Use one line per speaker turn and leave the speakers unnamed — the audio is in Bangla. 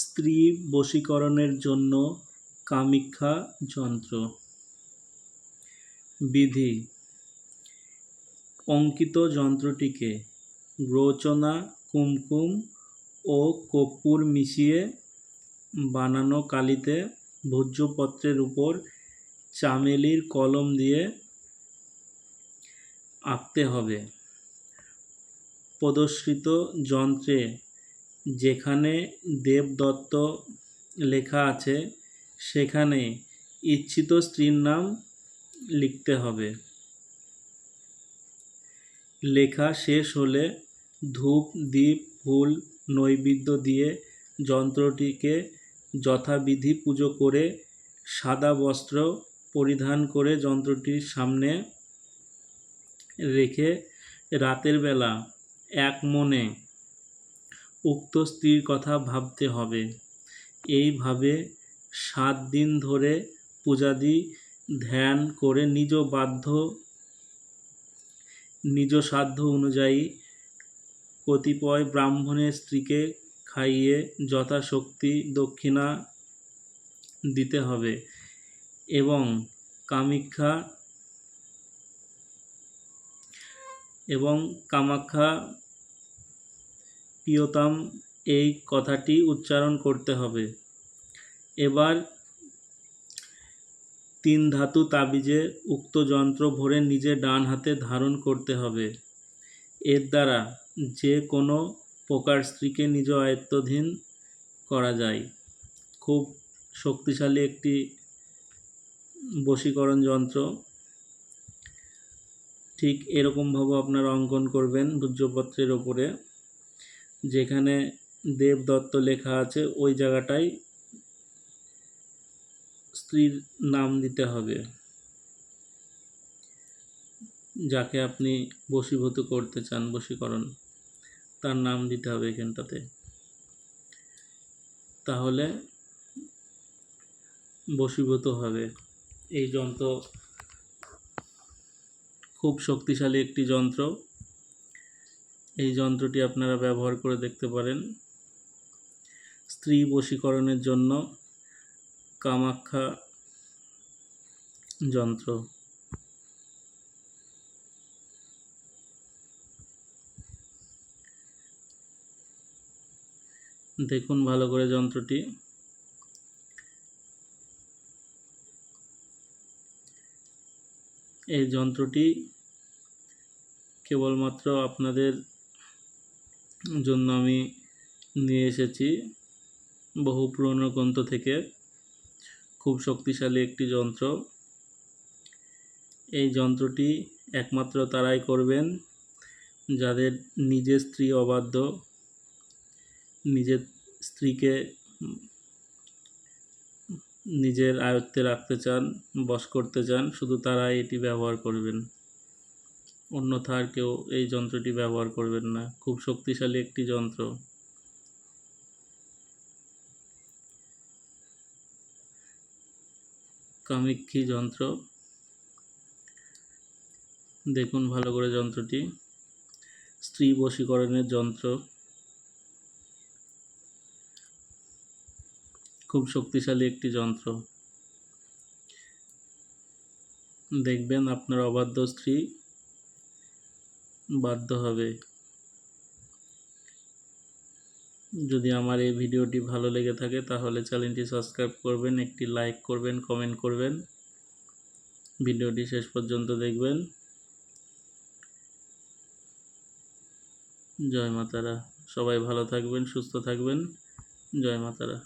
স্ত্রী বশীকরণের জন্য কামিক্ষা যন্ত্র। বিধি অঙ্কিত যন্ত্রটিকে রোচনা কুমকুম ও কর্পূর মিশিয়ে বানানো কালিতে ভোজ্যপত্রের উপর চামেলির কলম দিয়ে আঁকতে হবে। প্রদর্শিত যন্ত্রে যেখানে দেবদত্ত লেখা আছে, সেখানে ইচ্ছিত স্ত্রীর নাম লিখতে হবে। লেখা শেষ হলে ধূপ দ্বীপ ফুল, নৈবেদ্য দিয়ে যন্ত্রটিকে যথাবিধি পুজো করে সাদা বস্ত্র পরিধান করে যন্ত্রটির সামনে রেখে রাতের বেলা এক মনে উক্ত স্ত্রীর কথা ভাবতে হবে। এইভাবে সাত দিন ধরে পূজাদি ধ্যান করে নিজ বাধ্য, নিজ সাধ্য অনুযায়ী কতিপয় ব্রাহ্মণের স্ত্রীকে খাইয়ে যথাশক্তি দক্ষিণা দিতে হবে এবং কামাখ্যা এবং কামাখ্যা প্রিয়তাম, এই কথাটি উচ্চারণ করতে হবে। এবার তিন ধাতু তাবিজে উক্ত যন্ত্র ভরে নিজের ডান হাতে ধারণ করতে হবে। এর দ্বারা যে কোনো প্রকার স্ত্রীকে নিজ আয়ত্তাধীন করা যায়। খুব শক্তিশালী একটি বশীকরণ যন্ত্র। ঠিক এরকমভাবে আপনারা অঙ্কন করবেন ভূজ্যপত্রের ওপরে। যেখানে দেবদত্ত লেখা আছে, ওই জায়গাটায় স্ত্রীর নাম দিতে হবে। যাকে আপনি বশীভূত করতে চান, বশীকরণ, তার নাম দিতে হবে এখানটাতে। তাহলে বশীভূত হবে। এই যন্ত্র খুব শক্তিশালী একটি যন্ত্র। এই যন্ত্রটি আপনারা ব্যবহার করে দেখতে পারেন। স্ত্রী বশীকরণের জন্য কামাখ্যা যন্ত্র। দেখুন ভালো করে যন্ত্রটি। এই যন্ত্রটি কেবলমাত্র আপনাদের জন্য আমি নিয়ে এসেছি বহু পুরনো গ্রন্থ থেকে। খুব শক্তিশালী একটি যন্ত্র। এই যন্ত্রটি একমাত্র তারাই করবেন যাদের নিজের স্ত্রী অবাধ্য, নিজের স্ত্রীকে নিজের আয়ত্তে রাখতে চান, বশ করতে চান, শুধু তারাই এটি ব্যবহার করবেন। অন্যথা আর কেউ এই যন্ত্রটি ব্যবহার করবেন না। খুব শক্তিশালী একটি যন্ত্র। কামিক্ষী যন্ত্র। দেখুন ভালো করে যন্ত্রটি। স্ত্রী বশীকরণের যন্ত্র। খুব শক্তিশালী একটি যন্ত্র। দেখবেন আপনার অবাধ্য স্ত্রী বাধ্য হবে। যদি আমার এই ভিডিওটি ভালো লেগে থাকে, তাহলে চ্যানেলটি সাবস্ক্রাইব করবেন, একটি লাইক করবেন, কমেন্ট করবেন। ভিডিওটি শেষ পর্যন্ত দেখবেন। জয় মাতারা। সবাই ভালো থাকবেন, সুস্থ থাকবেন। জয় মাতারা।